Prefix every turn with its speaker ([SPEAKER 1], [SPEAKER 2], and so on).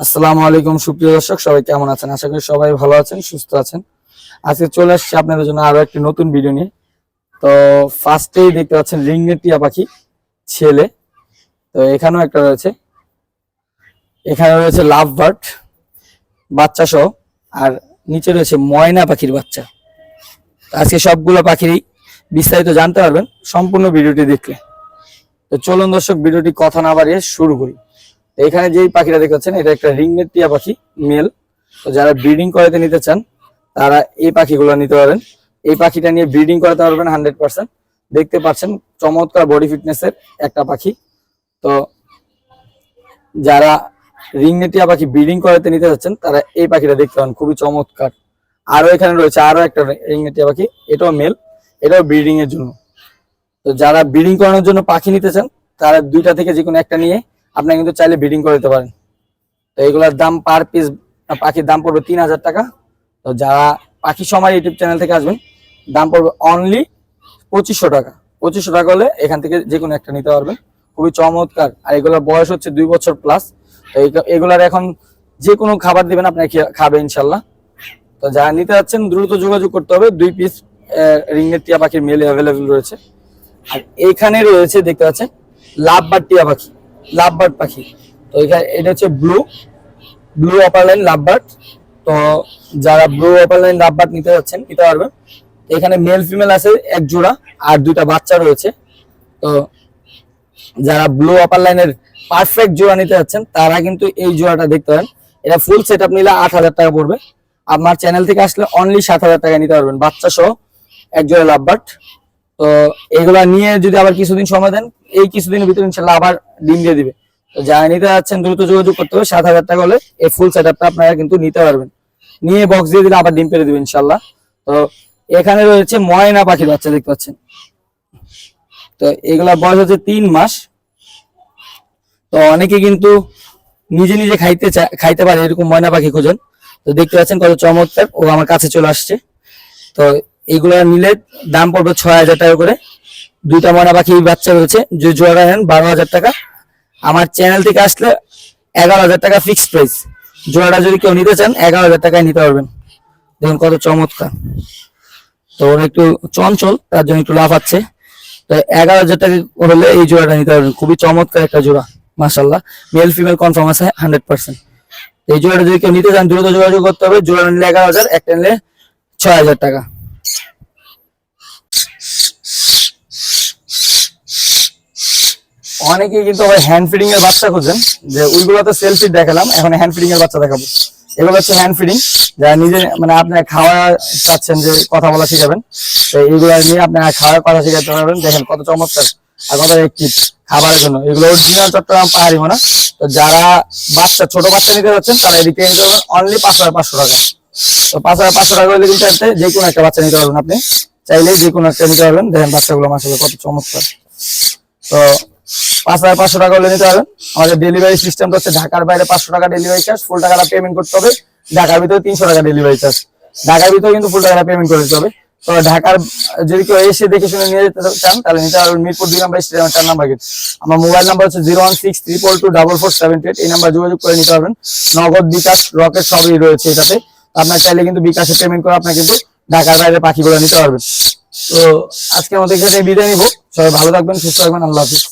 [SPEAKER 1] আসসালামু আলাইকুম, সুপ্রিয় দর্শক, সবাই কেমন আছেন? আশা করি সবাই ভালো আছেন, সুস্থ আছেন। আজকে চলে আসছি আপনাদের জন্য আরও একটি নতুন ভিডিও নিয়ে। তো ফার্স্টেই দেখতে পাচ্ছেন রিংনেট টিয়া পাখি ছেলে। তো এখানেও একটা রয়েছে। এখানে রয়েছে লাভ বার্ড বাচ্চা সহ আর নিচে রয়েছে ময়না পাখির বাচ্চা। আজকে সবগুলো পাখিরই বিস্তারিত জানতে পারবেন, সম্পূর্ণ ভিডিওটি দেখলে। তো চলুন দর্শক ভিডিওটি কথা না বাড়িয়ে শুরু করি। এখানে যেই পাখিটা দেখতে এটা একটা রিংনেট টিয়া পাখি, মেল। তো যারা ব্রিডিং করাতে নিতে চান, তারা এই পাখিগুলো নিতে পারেন। এই পাখিটা নিয়ে ব্রিডিং করাতে পারবেন হান্ড্রেড পার্সেন্ট। দেখতে পাচ্ছেন, চমৎকার বডি ফিটনেসের একটা পাখি। তো যারা রিংনেট টিয়া পাখি ব্রিডিং করাতে নিতে যাচ্ছেন তারা এই পাখিটা দেখতে পারেন, খুবই চমৎকার। আরও এখানে রয়েছে আরও একটা রিংনেট টিয়া পাখি, এটাও মেল, এটাও ব্রিডিং এর জন্য। তো যারা ব্রিডিং করানোর জন্য পাখি নিতে চান, তারা দুইটা থেকে যে কোনো একটা নিয়ে আপনারা কিন্তু চাইলে ব্রিডিং করে দিতে পারেন। তো এগুলোর দাম পার পিস পাখির দাম পড়বে তিন হাজার টাকা। তো যারা পাখি সময় ইউটিউব চ্যানেল থেকে আসবেন, দাম পড়বে অনলি পঁচিশশো টাকা। পঁচিশশো টাকা হলে এখান থেকে যে কোনো একটা নিতে পারবেন। খুবই চমৎকার। আর এগুলোর বয়স হচ্ছে দুই বছর প্লাস তো এগুলার এখন যে কোনো খাবার দিবেন আপনাকে খে- খাবে ইনশাল্লাহ। তো যারা নিতে যাচ্ছেন, দ্রুত যোগাযোগ করতে হবে। দুই পিস রিংয়ের টিয়া পাখির মেলে অ্যাভেলেবেল রয়েছে। আর এইখানে রয়েছে, দেখতে পাচ্ছেন লাভবার্ড টিয়া পাখি। লাভবার্ড পাখি। তো এখানে এটা হচ্ছে ব্লু ব্লু অপারলাইন লাভবার্ড। তো যারা ব্লু অপারলাইন লাভবার্ড নিতে যাচ্ছেন, নিতে পারবেন। এখানে মেল ফিমেল আছে এক জোড়া আর দুইটা বাচ্চা রয়েছে। তো যারা ব্লু আপার লাইনের পারফেক্ট জোড়া নিতে যাচ্ছেন, তারা কিন্তু এই জোড়াটা দেখতে পারেন। এটা ফুল সেট আপ নিলে আট হাজার টাকা পড়বে। আমার চ্যানেল থেকে আসলে অনলি সাত হাজার টাকা নিতে পারবেন, বাচ্চা সহ এক জোড়া লাভবার্ড। তো এগুলা নিয়ে যদি আবার কিছুদিন সময় দেন এই কিছুদিনের ভিতরে ইনশাল্লাহ আবার ডিম দিয়ে দিবে। তো যারা নিতে যাচ্ছেন দ্রুত যোগাযোগ করতে হবে, সাত হাজার টাকা হলে এই ফুল সেট আপনারা কিন্তু নিতে পারবেন। নিয়ে বক্স দিয়ে দিলে আবার ডিম পেরে দিবে ইনশাল্লাহ। তো এখানে রয়েছে ময়না পাখির বাচ্চা দেখতে পাচ্ছেন। তো এগুলা বয়স হচ্ছে তিন মাস। তো অনেকে কিন্তু নিজে নিজে খাইতে খাইতে পারে এরকম ময়না পাখি খোঁজেন। তো দেখতে পাচ্ছেন কত চমৎকার, ও আমার কাছে চলে আসছে। তো এগুলা নিলে দাম পড়বে ছয় হাজার টাকা করে। দুইটা ময়না পাখি বাচ্চা রয়েছে। যে জোড়া নেন, বারো হাজার টাকা। আমার চ্যানেল থেকে আসলে এগারো হাজার টাকা ফিক্সড প্রাইস জোড়াটা যদি কেউ নিতে চান, এগারো হাজার টাকায় নিতে পারবেন। দেখুন কত চমৎকার। তো ওরা একটু চঞ্চল, তার জন্য একটু লাভ আছে। তো এগারো হাজার টাকা হলে এই জোড়াটা নিতে পারবেন। খুবই চমৎকার একটা জোড়া মাসাল্লাহ মেল ফিমেল কনফার্ম আছে হান্ড্রেড পার্সেন্ট এই জোড়াটা যদি কেউ নিতে চান, দ্রুত যোগাযোগ করতে হবে। জোড়া নিলে এগারো হাজার, একটা নিলে ছয় হাজার টাকা। অনেকেই কিন্তু আবার হ্যান্ড ফিডিং এর বাচ্চা খুঁজেন। যে ওইগুলো তো সেলফি দেখালাম, এখন হ্যান্ড ফিডিং এর বাচ্চা দেখাবো। এগুলো হচ্ছে হ্যান্ড ফিডিং যারা নিজে মানে আপনার খাওয়া চাচ্ছেন যে কথা বলা শিখাবেন, তো এইগুলো নিয়ে আপনার খাওয়ার কথা শিখাতে পারবেন। দেখেন কত চমৎকার আর কত একটি খাবারের জন্য। এগুলো অরিজিনাল চট্টগ্রাম পাহাড়ি মোনা তো যারা বাচ্চা, ছোট বাচ্চা নিতে যাচ্ছেন, তারা এদিকে নিতে পারবেন। অনলি পাঁচ হাজার পাঁচশো টাকা। তো পাঁচ হাজার পাঁচশো টাকা হলে কিন্তু যে কোনো একটা বাচ্চা নিতে পারবেন আপনি। চাইলে যে কোনো একটা নিতে পারবেন। দেখেন বাচ্চাগুলো মাসালে কত চমৎকার। তো পাঁচ হাজার পাঁচশো টাকা হলে নিতে পারবেন আমাদের ডেলিভারি সিস্টেমটা হচ্ছে ঢাকার বাইরে পাঁচশো টাকা ডেলিভারি চার্জ ফুল টাকাটা পেমেন্ট করতে হবে। ঢাকার ভিতরে তিনশো টাকা ডেলিভারি চার্জ ঢাকার ভিতরে কিন্তু ফুল টাকাটা পেমেন্ট করে দিতে হবে। তো ঢাকার, যদি কেউ এসে দেখে শুনে নিয়ে যেতে চান, তাহলে নিতে পারবেন মিরপুর দুই নাম্বার স্টেডিয়াম চার নাম্বার গেট আমার মোবাইল নাম্বার হচ্ছে zero one six triple two double four seven eight এই নাম্বার যোগাযোগ করে নিতে পারবেন। নগদ বিকাশ, রকেট সবই রয়েছে এটাতে। আপনার চাইলে কিন্তু বিকাশে পেমেন্ট করে আপনার কিন্তু ঢাকার বাইরে পাখিগুলো নিতে পারবেন। তো আজকে আমাদের এখানে বিদায় নিব। সবাই ভালো থাকবেন, সুস্থ থাকবেন। আল্লাহ হাফিজ।